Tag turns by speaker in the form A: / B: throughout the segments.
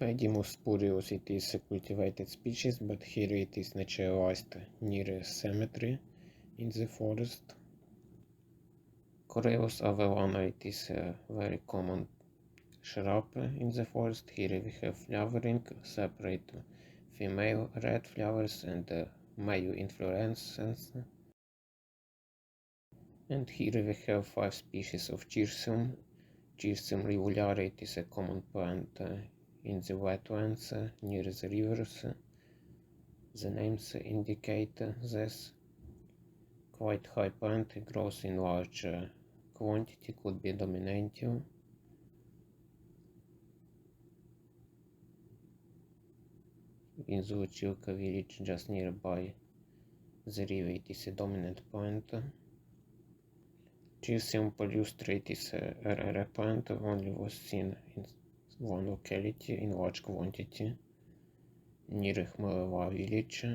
A: Phaedimus spurius it is a cultivated species, but here it is naturalized near a cemetery in the forest. Coreus avellana it is a very common shrub in the forest. Here we have flowering, separate female red flowers and uh, male inflorescence. And here we have five species of Chersium. Chersium rivulare it is a common plant uh, in the wetlands uh, near the rivers. The names indicate this. Quite high plant grows in large quantity, could be dominative. In Zoochilka village just nearby the river it is a dominant plant. Chersium palustre is a rare plant, only was seen in one locality in large quantity near Khmeleva village.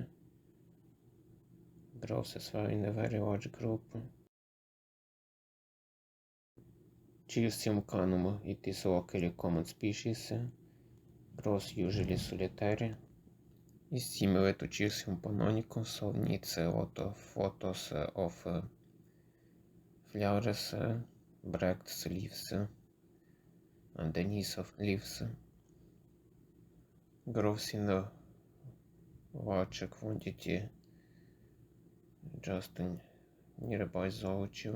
A: Grows as in a very large group. Chersium canum, it is locally common species, grows usually solitary, is similar to Chersium pannonicum, so needs a lot of photos of uh, flowers, uh, bracts, leaves, underneath of leaves grows in a large quantity just in nearby zoology.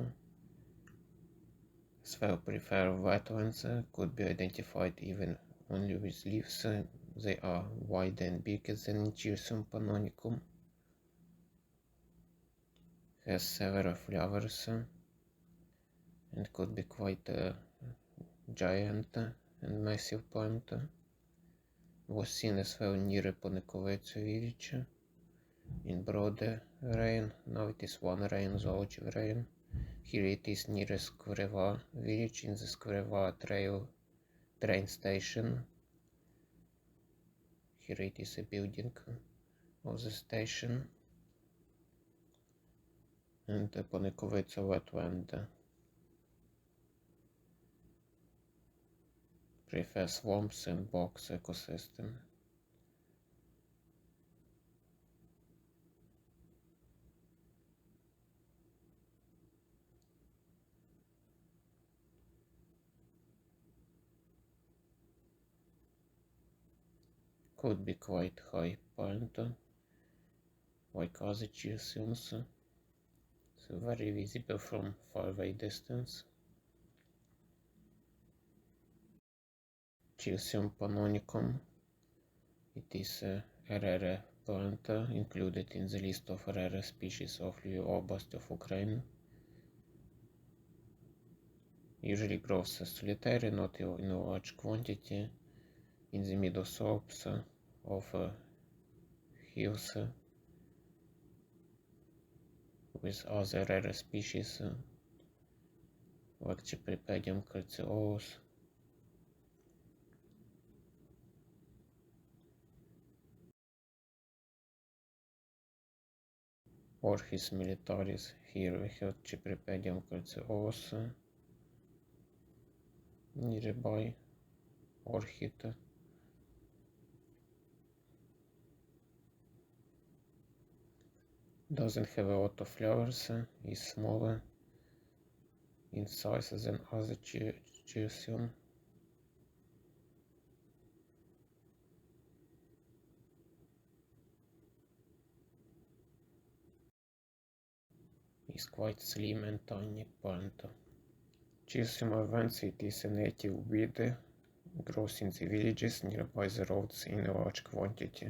A: Sphere prefer wetlands could be identified even only with leaves. They are wide and bigger than Chersium pannonicum. Has several flowers and could be quite a giant and massive plant was seen as well near Ponikovets village in broad rain. Now it is one rain, zoology rain. Here it is near Skvreva village in the Skvreva trail train station. Here it is a building of the station and Ponikovets wetland. Prefer swamps and box ecosystem. Could be quite high point, like other chersiums, so very visible from far away distance. Chersium pannonicum. It is a rare plant included in the list of rare species of Lviv Oblast of Ukraine. Usually grows solitary, not in large quantity, in the middle slopes of hills with other rare species like Cypripedium calceolus. Orchis militaris. Have Cypripedium calceolus nearby orchid. Doesn't have a lot of flowers, is smaller in size than other Chersium. Is quite slim and tiny plant. Chersium avens it is a native weed, grows in the villages nearby the roads in a large quantity.